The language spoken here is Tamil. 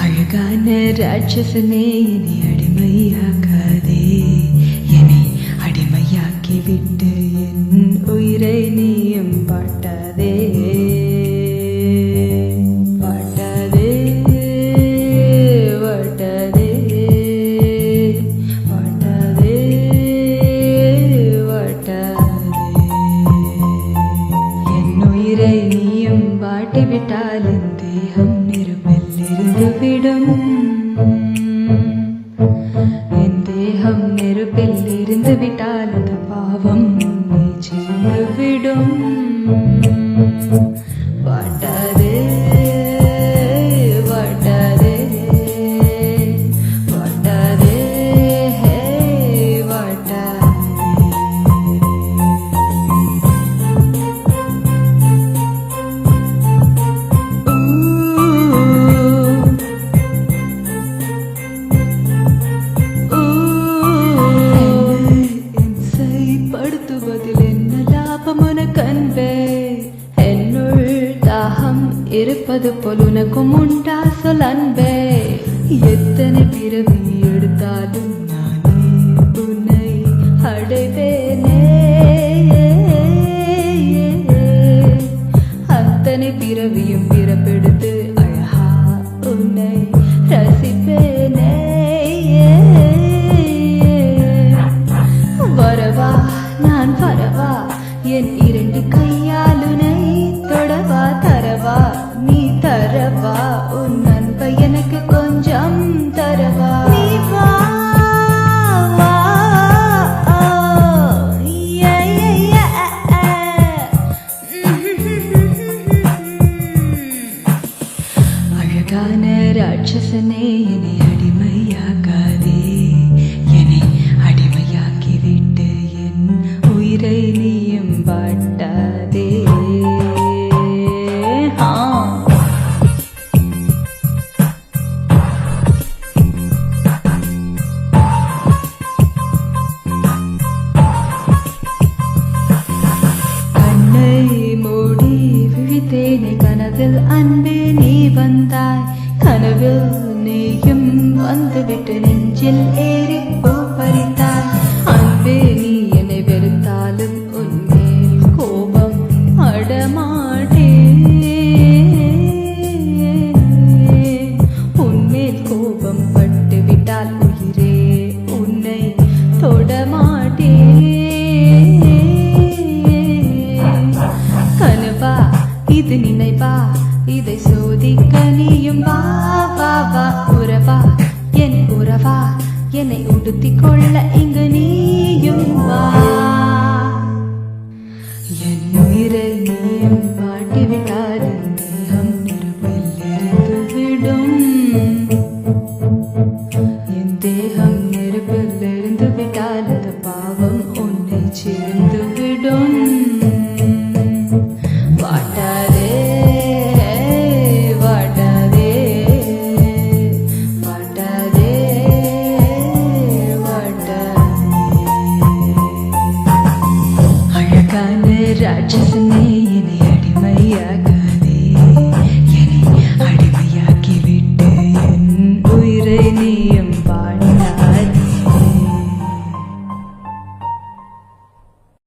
அழகான ராட்சசனே என்னை அடிமையாக்காதே வாட்டிவிட்டால் தேகம் நெருப்பிலிருந்து விடும் என் தேகம் நெருப்பில் இருந்து விட்டால் தாகம் இருப்பது போல் உனக்கும் உண்டா? சொல் அன்பே. எத்தனை பிறவி எடுத்தாலும் நானே உன்னை அடைவேனே. அத்தனை பிறவியும் ராட்சசனே என்னை அடிமையாக்காதே என்னை அடிமையாக்கிவிட்டு என் உயிரை நீயும் பாட்டாதே கண்ணை மூடி விழித்தேனே கனவில் அன்பே நீ வந்தாய். கனவில் நீயும் வந்துவிட்டு நெஞ்சில் ஏறி பூ அன்பே நீ என்னை வெறுத்தாலும் உன்மேல் கோபம் அடமாட்டே. உன்மேல் கோபம் பட்டு விட்டால் உயிரே உன்னை தொடமாட்டே. கனவா இது நினைவா? இதை சோதிக்க நீயும் வா வா வா. உறவா? என் உறவா? என்னை உடுத்திக் கொள்ள வாட்டாதே அழகான ராட்சசனே என்னை அடிமையாக